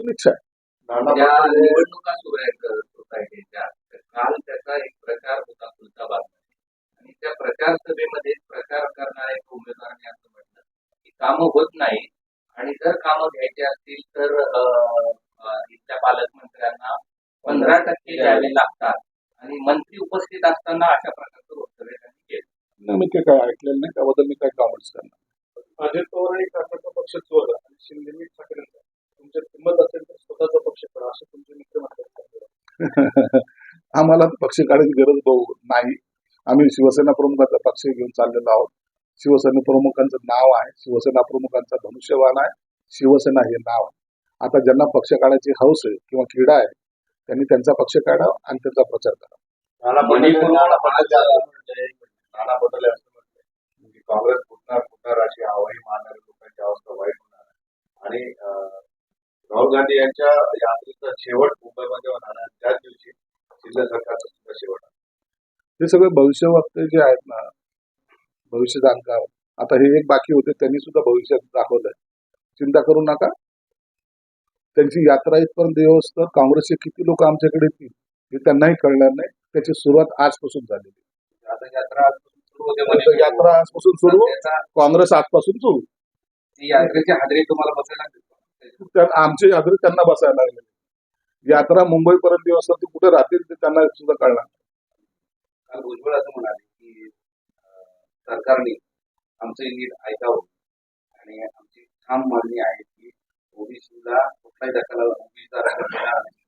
आहे. ज्या निवडणुका सुरू आहेत सोसायटीच्या काल त्याचा एक प्रचार होता खुलताबाद आणि त्या प्रचार सभेमध्ये प्रचार करणाऱ्या एका उमेदवाराने असं म्हटलं की कामं होत नाही आणि जर कामं घ्यायची असतील तर इथल्या पालकमंत्र्यांना पंधरा टक्के द्यावे लागतात. आणि मंत्री उपस्थित असताना अशा प्रकारचं वक्तव्य त्यांनी केलं. नाही, मी ते काय ऐकलेलं नाही त्याबद्दल मी काय कॉमेंट्स करणार अजित पवार आणि पक्ष चोरला आणि शिंदेनी ठाकरेंचा तुमच्यात किंमत असेल तर स्वतःचा पक्ष करा असं तुमचे मुख्यमंत्री सांगतात. आम्हाला पक्ष काढायची गरज भाऊ नाही. आम्ही शिवसेना प्रमुखाचा पक्ष घेऊन चाललेलो आहोत. शिवसेना प्रमुखांचं नाव आहे. शिवसेना प्रमुखांचा धनुष्यबाण आहे. शिवसेना हे नाव आहे. आता ज्यांना पक्ष काढायची हौस आहे किंवा क्रीडा आहे त्यांनी त्यांचा पक्ष काढावा आणि त्यांचा प्रचार करावा. की काँग्रेस फुटणार फुटणार अशी आवाही मानणाऱ्या लोकांची अवस्था वाईट होणार. आहे. आणि राहुल गांधी यांच्या यात्रेचा शेवट मुंबईमध्ये होणार आहे. त्याच दिवशी शिंदे सरकारचा सुद्धा शेवट. हे सगळे भविष्यवक्ते जे आहेत ना भविष्य जाणकार आता हे एक बाकी होते त्यांनी सुद्धा भविष्य दाखवलंय. चिंता करू नका. त्यांची यात्रा इथपर्यंत येऊस तर काँग्रेसचे किती लोक आमच्याकडे येतील हे त्यांनाही कळणार नाही. त्याची सुरुवात आजपासून झालेली. आता यात्रा आजपासून सुरू होते आता यात्रा आजपासून सुरू काँग्रेस आजपासून सुरू. यात्रेची हाजरी तुम्हाला बसायला आमचे यात्रे त्यांना बसायला लागले. यात्रा मुंबईपर्यंत येऊस तर ते कुठे राहतील ते त्यांना सुद्धा कळणार काल भुजबळ असं म्हणाले की सरकारने आमचं नीट ऐकावं आणि आमची ठाम मागणी आहे की ओबीसीला कुठल्याही दखल ओबीसीचा आरक्षण देणार नाही.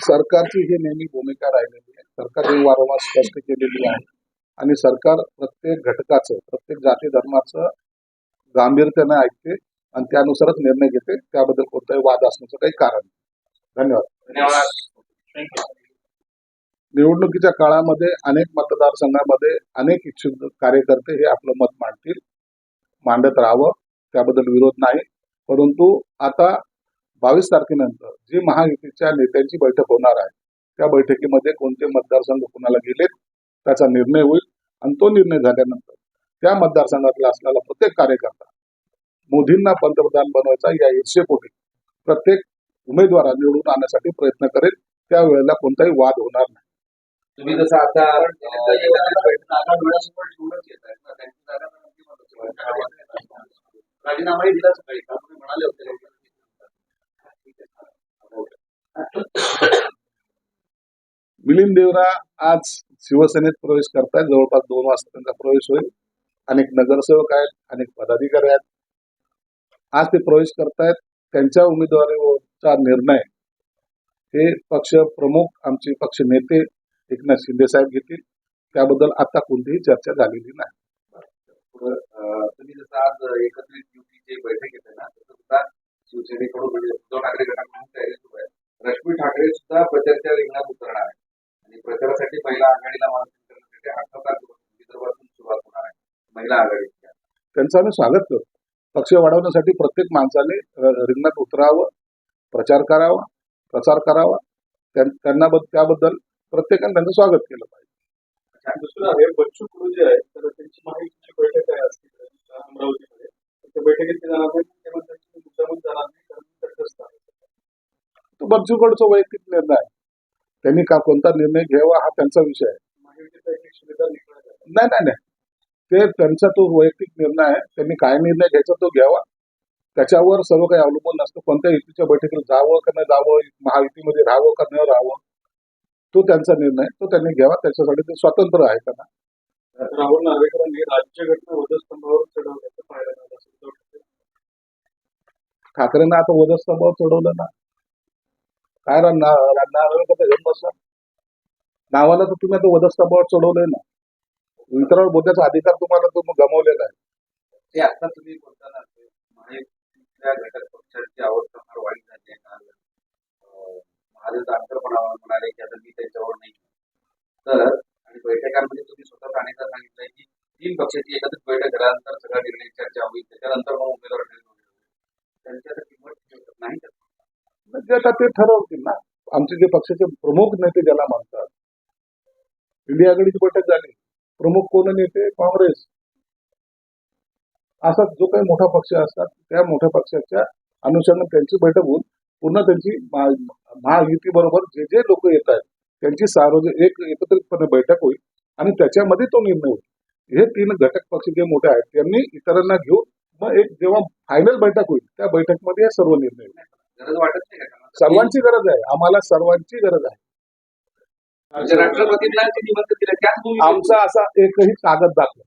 सरकारची ही नेहमी भूमिका राहिलेली आहे. सरकार ही वारंवार स्पष्ट केलेली आहे. आणि सरकार प्रत्येक घटकाचं प्रत्येक जाती धर्माचं गांभीर्याने ऐकते. आणि त्यानुसारच निर्णय घेते त्याबद्दल कोणताही वाद असण्याचं काही कारण नाही. धन्यवाद. धन्यवाद. निवडणुकीच्या काळामध्ये अनेक मतदारसंघामध्ये अनेक इच्छुक कार्यकर्ते हे आपलं मत मांडतील मांडत राहावं त्याबद्दल विरोध नाही. परंतु आता बावीस तारखेनंतर जी महायुतीच्या नेत्यांची बैठक होणार आहे त्या बैठकीमध्ये कोणते मतदारसंघ कुणाला गेलेत त्याचा निर्णय होईल. आणि तो निर्णय झाल्यानंतर त्या मतदारसंघातला असलेला प्रत्येक कार्यकर्ता मोदींना पंतप्रधान बनवायचा या ईर्षेपोटी प्रत्येक उमेदवारा निवडून आणण्यासाठी प्रयत्न करेल. त्यावेळेला कोणताही वाद होणार नाही. तुम्ही जसं आता. राजीनामाही दिला सकाळी. म्हणाले होते. मिलिंद देवरा आज शिवसेनेत प्रवेश करतायत. जवळपास दोन वाजता त्यांचा प्रवेश होईल. अनेक नगरसेवक आहेत अनेक पदाधिकारी आहेत. आज ते प्रवेश करतायत. त्यांच्या उमेदवारीचा निर्णय हे पक्ष प्रमुख आमचे पक्ष नेते एकनाथ शिंदे साहेब घेतील. त्याबद्दल आता कोणतीही चर्चा झालेली नाही. तुम्ही जसं आज एकत्रित युतीची बैठक घेताय ना तसं सुद्धा शिवसेनेकडून म्हणजे उद्धव ठाकरे गटाकडून तयारी सुरू आहे. रश्मी ठाकरे सुद्धा प्रचाराच्या रिंगणात उतरणार आहे आणि प्रचारासाठी महिला आघाडीला मार्गदर्शन करण्यासाठी अठरा तारखेपासून विदर्भातून सुरुवात होणार आहे. महिला आघाडीची त्यांचं आम्ही स्वागत करतो. पक्ष वाढवण्यासाठी प्रत्येक माणसाने रिंगणात उतरावं प्रचार करावा प्रचार करावा. त्यां- त्यांना बद- त्याबद्दल प्रत्येकाने त्यांचं स्वागत केलं पाहिजे. बच्चू कडू जे तर त्यांची बैठक अमरावतीमध्ये. त्या बैठकीत ते जाणार नाही मुख्यमंत्र्यांची मुद्दामून जाणार नाही कारण तटस्थ आहे तो बच्चूकडचा वैयक्तिक निर्णय आहे. त्यांनी का कोणता निर्णय घ्यावा हा त्यांचा विषय आहे. नाही नाही नाही. ते त्यांचा तो वैयक्तिक निर्णय आहे. त्यांनी काय निर्णय घ्यायचा तो घ्यावा. त्याच्यावर सर्व काही अवलंबून नसतं कोणत्या युतीच्या बैठकीला जावं का नाही जावं महायुतीमध्ये राहावं का न राहावं तो त्यांचा निर्णय तो त्यांनी घ्यावा. त्याच्यासाठी ते स्वतंत्र आहे त्यांना राहुल नार्वेकरांनी राज्यघटना वधस्तंभावर चढवल्याचं पाहायला ठाकरेंना आता वधस्तंभावर चढवलं ना. काय नावाला घेऊन नावाला तर तुम्ही आता वधस्तंभावर चढवलंय ना. इतरांवर बोलण्याचा अधिकार तुम्हाला तो गमावलेला आहे. ते आता तुम्ही बोलताना महायुतीतल्या घटक पक्षांची अवस्था फार वाईट झाली आहे महादेव म्हणा म्हणाले की आता मी त्यांच्यावर नाही तर आणि बैठकांमध्ये तुम्ही स्वतः अनेकदा सांगितलंय की तीन पक्षाची एकत्रित बैठक झाल्यानंतर सगळा निर्णय चर्चा होईल. त्याच्यानंतर मग उमेदवार ठरवले जाईल. त्यांची आता किंमत नाही? म्हणजे आता ते ठरवतील ना. आमचे जे पक्षाचे प्रमुख नेते ज्याला म्हणतात इंडिया आघाडीची बैठक झाली. प्रमुख कोण नेते काँग्रेस. असा जो काही मोठा पक्ष असतात त्या मोठ्या पक्षाच्या अनुषंगाने त्यांची बैठक होऊन पूर्ण त्यांची महा- महायुती बरोबर जे जे लोक येत आहेत त्यांची सार्वजनिक एक एकत्रितपणे बैठक होईल आणि त्याच्यामध्ये तो निर्णय होईल. हे तीन घटक पक्ष जे मोठे आहेत त्यांनी इतरांना घेऊन मग एक जेव्हा फायनल बैठक होईल त्या बैठकमध्ये हे सर्व निर्णय होईल. सर्वांची गरज आहे. आम्हाला सर्वांची गरज आहे. राष्ट्रपतींना जे निमंत्रण दिलं त्याच भूमिकेत आमचा असा एकही कागद दाखवा.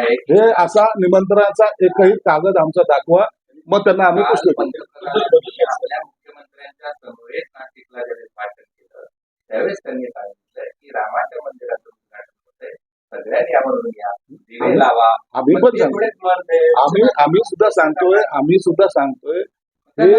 हे असा निमंत्रणाचा एकही कागद आमचा दाखवा मग त्यांना आम्ही काल पुष्टी करू. पंतप्रधानांनी आपल्या मुख्यमंत्र्यांच्या समवेत नाशिकला ज्यावेळेस भाषण केलं त्यावेळेस त्यांनी सांगितलं की रामाच्या मंदिराचं उद्घाटन होतंय. सगळ्यांनी यावरून या. दिवे आम्ही- लावा. आम्ही पण. आम्ही आम्ही सुद्धा सांगतोय आम्ही सुद्धा सांगतोय. हे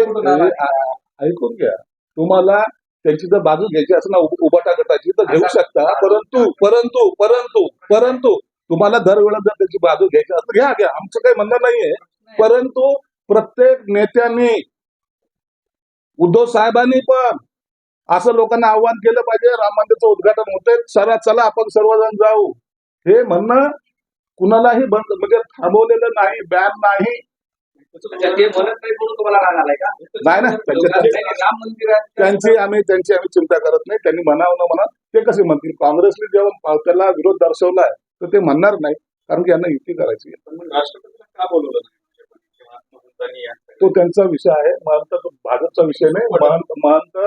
ऐकून घ्या. तुम्हाला त्यांची जर बाजू घ्यायची असेल ना उभ- उभाटा गटाची तर घेऊ शकता. परंतु परंतु परंतु परंतु तुम्हाला दरवेळेला जर त्याची बाजू घ्यायची तर घ्या घ्या. आमचं काही म्हणणं नाहीये. परंतु प्रत्येक नेत्यांनी उद्धव साहेबांनी पण असं लोकांना आव्हान केलं पाहिजे. राम मंदिरचं उद्घाटन होतंय. चला चला आपण सर्वजण जाऊ. हे म्हणणं कुणालाही बंद म्हणजे थांबवलेलं नाही बॅन नाही. अच्छा, ते म्हणत नाही म्हणून तुम्हाला राग आलाय का? नाही ना त्यांच्या त्यांनी राम मंदिरात त्यांची आम्ही त्यांची आम्ही चिंता करत नाही. त्यांनी म्हणावं न म्हणा ते कसे म्हणतील? काँग्रेसने जेव्हा त्याला विरोध दर्शवलाय तर ते म्हणणार नाही कारण की यांना युती करायची आहे. पण मग राष्ट्रपतीला का बोलवलं नाही? महात्मा गांधी यांचं तो त्यांचा विषय आहे. महंत तो भाजपचा विषय नाही. महंत महंत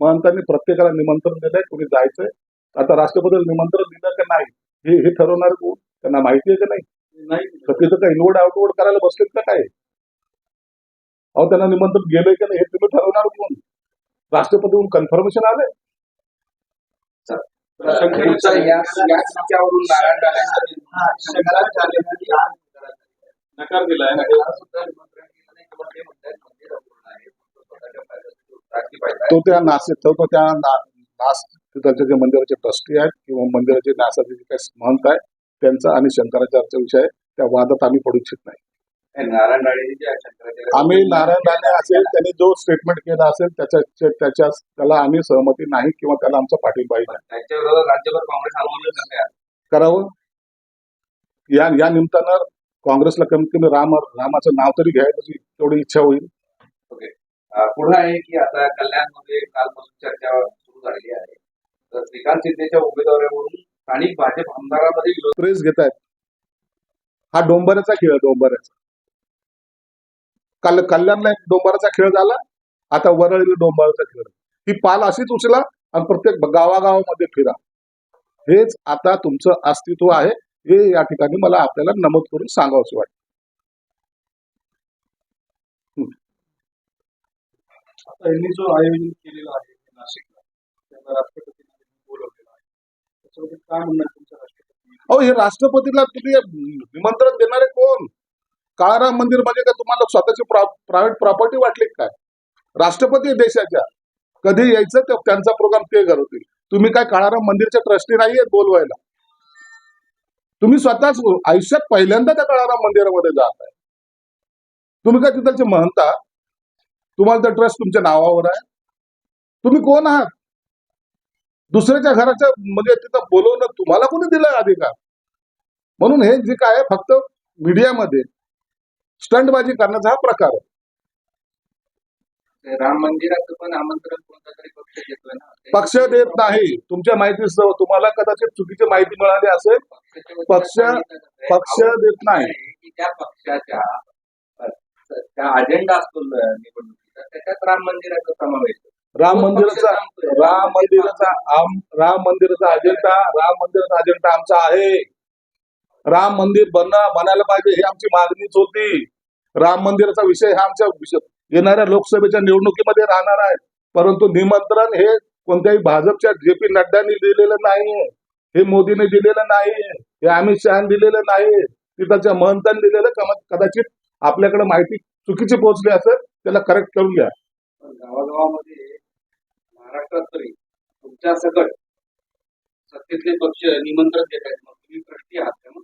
महंतांनी प्रत्येकाला निमंत्रण दिलंय कोणी जायचंय. आता राष्ट्रपतीला निमंत्रण दिलं का नाही? हे हे ठरवणार कोण? त्यांना माहिती आहे का नाही? नाही. तर तिथं काय इनवर्ड आउटवर्ड करायला बसलेत का काय? अहो त्यांना निमंत्रण गेलंय का नाही हे तुम्ही ठरवणार कोण? राष्ट्रपतीहून कन्फर्मेशन निर्णय नकार दिलाय ते त्या नाशिक तो तो त्या नास तिथलचे जे मंदिराचे ट्रस्टी आहेत किंवा मंदिराचे नासाचे जे काही महंत आहे त्यांचा आणि शंकराचार्यचा विषय त्या वादात आम्ही पडू इच्छित नाही. नारायण आम्ही नारायण राणे असेल त्यांनी जो स्टेटमेंट केला असेल त्याच्या त्याच्या त्याला आम्ही सहमती नाही किंवा त्याला आमचा राज्यभर काँग्रेस आंदोलन. करावं? या या निमित्तानं काँग्रेसला कमीत कमी राम रामाचं नाव तरी घ्यायची तेवढी इच्छा होईल. पुढं आहे की आता कल्याणमध्ये कालपासून चर्चा सुरू झालेली आहे. तर श्रीकांत शिंदेच्या उमेदवारावरून स्थानिक भाजप आमदारांमध्ये प्रेस घेत आहेत हा डोंबऱ्याचा खेळ डोंबऱ्याचा काल कल्याणला एक डोंबराचा खेळ झाला. आता वरळी डोंबराचा खेळ. ही पाल अशीच उचला आणि प्रत्येक गावागावामध्ये फिरा. हेच आता तुमचं अस्तित्व आहे. हे या ठिकाणी मला आपल्याला नमूद करून सांगावंसं वाटतं. आता यांनी जो आयोजन केलेलं आहे नाशिकला त्याला राष्ट्रपतींना बोलवलेलं आहे. त्याच्यामध्ये काय म्हणणं आहे तुमच्या राष्ट्रपती अहो हे राष्ट्रपतीला तुम्ही निमंत्रण देणारे कोण? काळाराम मंदिर म्हणजे का तुम्हाला स्वतःची प्रायव्हेट प्रॉपर्टी वाटली काय? राष्ट्रपती देशाच्या. कधी यायचं त्यांचा प्रोग्राम ते करतील तुम्ही काय काळाराम मंदिरच्या ट्रस्टी नाहीयेत बोलवायला? तुम्ही स्वतःच आयुष्यात पहिल्यांदा त्या काळाराम मंदिरामध्ये जात आहे. तुम्ही काय तिथलचे म्हणता तुम्हाला तर ट्रस्ट तुमच्या नावावर आहे? तुम्ही कोण आहात? दुसऱ्याच्या घराच्या म्हणजे तिथं बोलवणं तुम्हाला कोणी दिलं अधिकार? म्हणून हे जे काय फक्त मीडियामध्ये स्टंटबाजी करण्याचा हा प्रकार आहे. राम मंदिराचं पण आमंत्रण कोणता तरी पक्ष देतोय ना? पक्ष देत नाही. तुमच्या माहितीसह तुम्हाला कदाचित चुकीची माहिती मिळाली असेल. पक्ष-. पक्ष देत नाही. की त्या पक्षाच्या त्या अजेंडा असतो निवडणुकीचा त्याच्यात राम मंदिराचा समावेश. राम मंदिराचा. राम मंदिराचा आम राम मंदिराचा अजेंडा राम मंदिराचा अजेंडा आमचा आहे. राम मंदिर बनणं बनायला पाहिजे ही आमची मागणीच होती. राम मंदिराचा विषय हा आमच्या येणाऱ्या लोकसभेच्या निवडणुकीमध्ये राहणार आहे. परंतु निमंत्रण हे कोणत्याही भाजपच्या जे पी नड्डानी दिलेलं नाहीये. हे मोदीने दिलेलं नाही हे अमित शहाने दिलेलं नाही तिथलच्या महंतांनी दिलेलं कदाचित आपल्याकडे माहिती चुकीची पोहोचली असेल त्याला करेक्ट करून घ्या. गावागावामध्ये महाराष्ट्रात तरी तुमच्या सकट सत्तेतले पक्ष निमंत्रण देत आहेत. मग तुम्ही आहात का मग?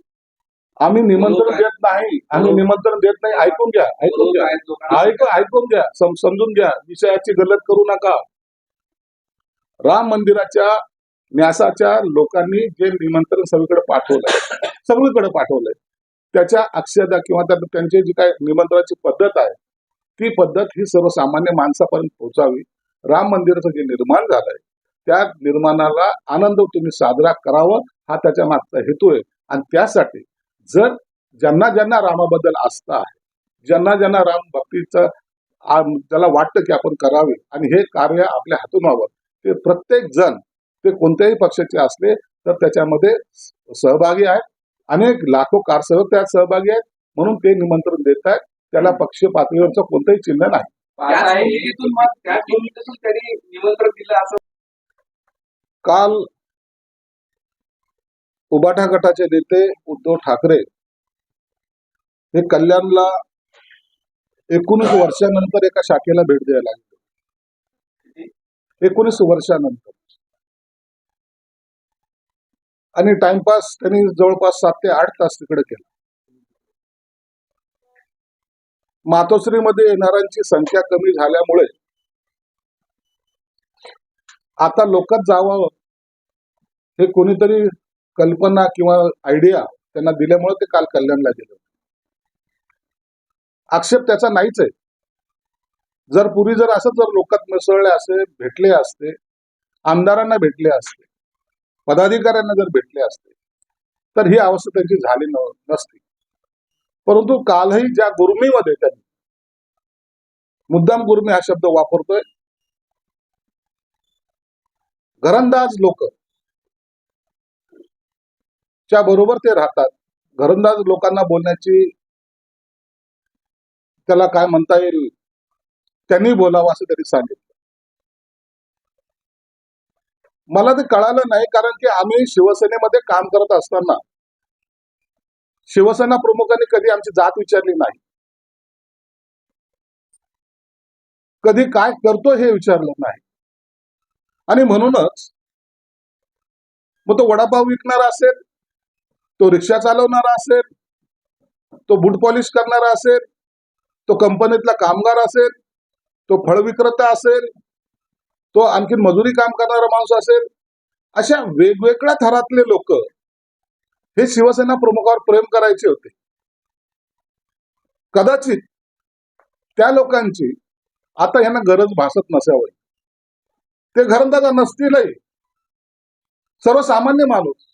आम्ही निमंत्रण देत नाही. आम्ही निमंत्रण देत नाही. ऐकून घ्या ऐकून बरोबर घ्या ऐक ऐकून घ्या. सम- समजून घ्या. विषयाची गलत करू नका. राम मंदिराच्या न्यासाच्या लोकांनी जे निमंत्रण सगळीकडे पाठवलंय सगळीकडे पाठवलंय त्याच्या अक्षदा किंवा त्या- त्यांची जी काय निमंत्रणाची पद्धत आहे ती पद्धत ही सर्वसामान्य माणसापर्यंत पोहोचावी. राम मंदिराचं जे निर्माण झालंय त्या निर्माणाला आनंद तुम्ही साजरा करावं हा त्याच्या मागचा हेतू आहे. आणि त्यासाठी जर ज्यांना ज्यांना रामाबद्दल आस्था आहे ज्यांना ज्यांना राम भक्तीचं ज्याला वाटतं की आपण करावे आणि हे कार्य आपल्या हातून व्हावं ते प्रत्येक जण ते कोणत्याही पक्षाचे असले तर त्याच्यामध्ये सहभागी आहेत. अनेक लाखो कारसेवक त्यात सहभागी आहेत. म्हणून ते निमंत्रण देत आहेत. त्याला पक्षीय पातळीवरचं कोणतंही चिन्ह नाही. पाहत त्याच आहे भूमिकेतून मग त्याच भूमिकेतून त्यांनी निमंत्रण दिलं असं काल उबाठा गटाचे नेते उद्धव ठाकरे हे कल्याणला एकोणीस वर्षानंतर एका शाखेला भेट द्यायला लागले एकोणीस वर्षानंतर. आणि टाइमपास त्यांनी जवळपास सात ते आठ तास तिकडे केला. मातोश्रीमध्ये येणाऱ्यांची संख्या कमी झाल्यामुळे आता लोकच जावं हे कोणीतरी कल्पना किंवा आयडिया त्यांना दिल्यामुळे ते काल कल्याणला गेले होते. आक्षेप त्याचा नाहीच आहे जर पूर्वी जर असं जर लोकात मिसळले असते भेटले असते आमदारांना भेटले असते पदाधिकाऱ्यांना जर भेटले असते तर ही अवस्था त्यांची झाली नसती परंतु कालही ज्या गुरुमीमध्ये त्यांनी मुद्दाम गुरुमी हा शब्द वापरतोय घरंदाज लोक च्या बरोबर ते राहतात. घरंदाज लोकांना बोलण्याची त्याला काय म्हणता येईल? त्यांनी बोलावं असं त्यांनी सांगितलं. मला ते कळालं नाही कारण की आम्ही शिवसेनेमध्ये काम करत असताना शिवसेना प्रमुखांनी कधी आमची जात विचारली नाही. कधी काय करतो हे विचारलं नाही. आणि म्हणूनच मग तो वडापाव विकणारा असेल तो रिक्षा चालवणारा असेल तो बूट पॉलिश करणारा असेल तो कंपनीतला कामगार असेल तो फळ विक्रेता असेल तो आणखी मजुरी काम करणारा माणूस असेल अशा वेगवेगळ्या थरातले लोक हे शिवसेना प्रमुखावर प्रेम करायचे होते. कदाचित त्या लोकांची आता यांना गरज भासत नसावी. ते घरंदाजा नसतीलही. सर्वसामान्य माणूस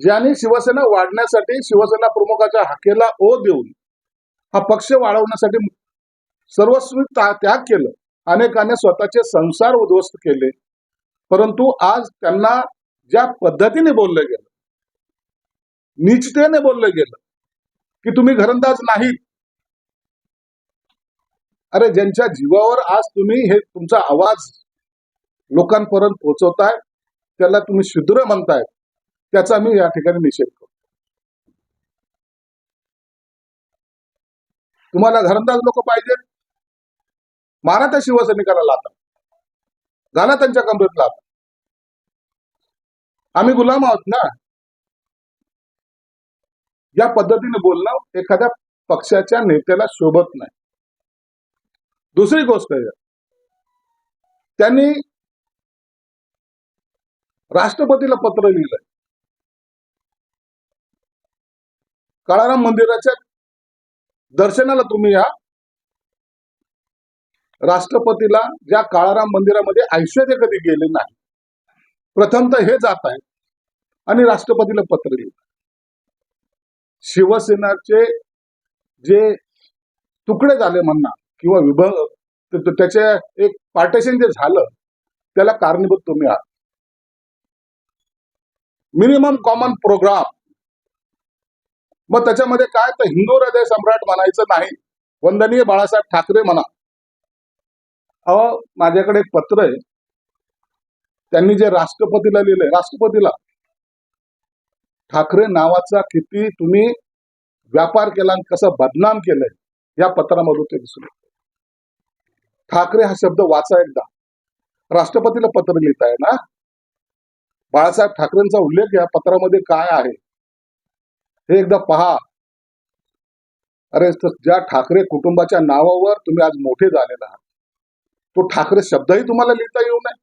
ज्याने शिवसेना वाढण्यासाठी शिवसेना प्रमुखाच्या हाकेला ओ देऊन हा पक्ष वाढवण्यासाठी सर्वस्वी त्याग केलं. अनेकाने स्वतःचे संसार उद्ध्वस्त केले. परंतु आज त्यांना ज्या पद्धतीने बोललं गेलं निचतेने बोललं गेलं की तुम्ही घरंदाज नाहीत. अरे ज्यांच्या जीवावर आज तुम्ही हे तुमचा आवाज लोकांपर्यंत पोहोचवताय त्याला तुम्ही शूद्र म्हणताय. त्याचा मी या ठिकाणी निषेध करतो. तुम्हाला घरंदाज लोक पाहिजेत. मारा त्या शिवसैनिकाला लाता घाला त्यांच्या कमरेत लाता आम्ही गुलाम आहोत ना? या पद्धतीने बोलणं एखाद्या पक्षाच्या नेत्याला शोभत नाही. दुसरी गोष्ट त्यांनी राष्ट्रपतीला पत्र लिहिलंय. काळाराम मंदिराच्या दर्शनाला तुम्ही या. राष्ट्रपतीला ज्या काळाराम मंदिरामध्ये ऐश्वर्य कधी गेले नाही. प्रथमतः हे जात आहे आणि राष्ट्रपतीला पत्र लिहित शिवसेनाचे जे तुकडे झाले म्हणा किंवा विभाग त्याचे एक पार्टेशन जे झालं त्याला कारणीभूत तुम्ही आहात. मिनिमम कॉमन प्रोग्राम मग त्याच्यामध्ये काय तर हिंदू हृदय सम्राट म्हणायचं नाही. वंदनीय बाळासाहेब ठाकरे म्हणा. अहो माझ्याकडे एक पत्र आहे. त्यांनी जे राष्ट्रपतीला लिहिलंय राष्ट्रपतीला. ठाकरे नावाचा किती तुम्ही व्यापार केला आणि कसं बदनाम केलंय या पत्रामधून ते दिसून येतं. ठाकरे हा शब्द वाचा एकदा. राष्ट्रपतीला पत्र लिहिताय ना? बाळासाहेब ठाकरेंचा उल्लेख या पत्रामध्ये काय आहे? हे एकदा पहा. अरे ज्या ठाकरे कुटुंबाच्या नावावर तुम्ही आज मोठे झालेला आहात तो ठाकरे शब्दही तुम्हाला लिहिता येऊ नये.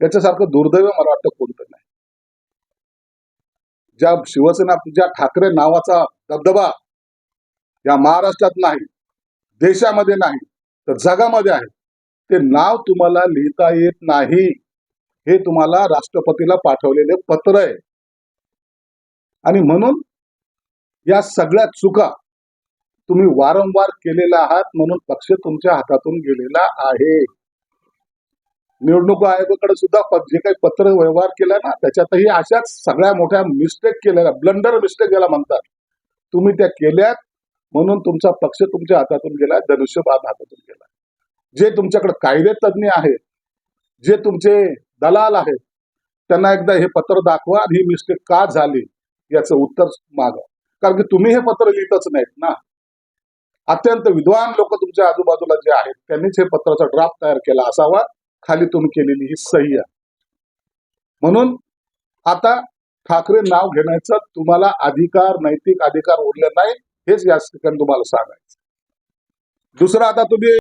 याच्यासारखं दुर्दैव मला वाटतं कोणतं नाही. ज्या शिवसेना ज्या ठाकरे नावाचा दबदबा या महाराष्ट्रात नाही देशामध्ये नाही तर जगामध्ये आहे ते नाव तुम्हाला लिहिता येत नाही. हे तुम्हाला राष्ट्रपतीला पाठवलेले पत्र आहे. आणि म्हणून या सगळ्या चुका तुम्ही वारंवार केलेल्या आहात म्हणून पक्ष तुमच्या हातातून गेलेला आहे. निवडणूक आयोगाकडे सुद्धा जे काही पत्र व्यवहार केला ना त्याच्यातही अशाच सगळ्या मोठ्या मिस्टेक केलेल्या ब्लंडर मिस्टेक ज्याला म्हणतात. तुम्ही त्या केल्यात म्हणून तुमचा पक्ष तुमच्या हातातून गेला धनुष्यबाद हातातून गेला. जे तुमच्याकडे कायदे तज्ज्ञ आहेत जे तुमचे दलाल आहेत त्यांना एकदा हे पत्र दाखवा आणि ही मिस्टेक का झाली? याचं उत्तर माग. कारण की तुम्ही हे पत्र लिहितच नाहीत ना. अत्यंत विद्वान लोक तुमच्या आजूबाजूला जे आहेत त्यांनीच हे पत्राचा ड्राफ्ट तयार केला असावा. खाली तुम्ही केलेली ही सही आहे म्हणून आता ठाकरे नाव घेण्याचा तुम्हाला अधिकार नैतिक अधिकार उरले नाही हेच या ठिकाणी तुम्हाला सांगायचं. दुसरं आता तुम्ही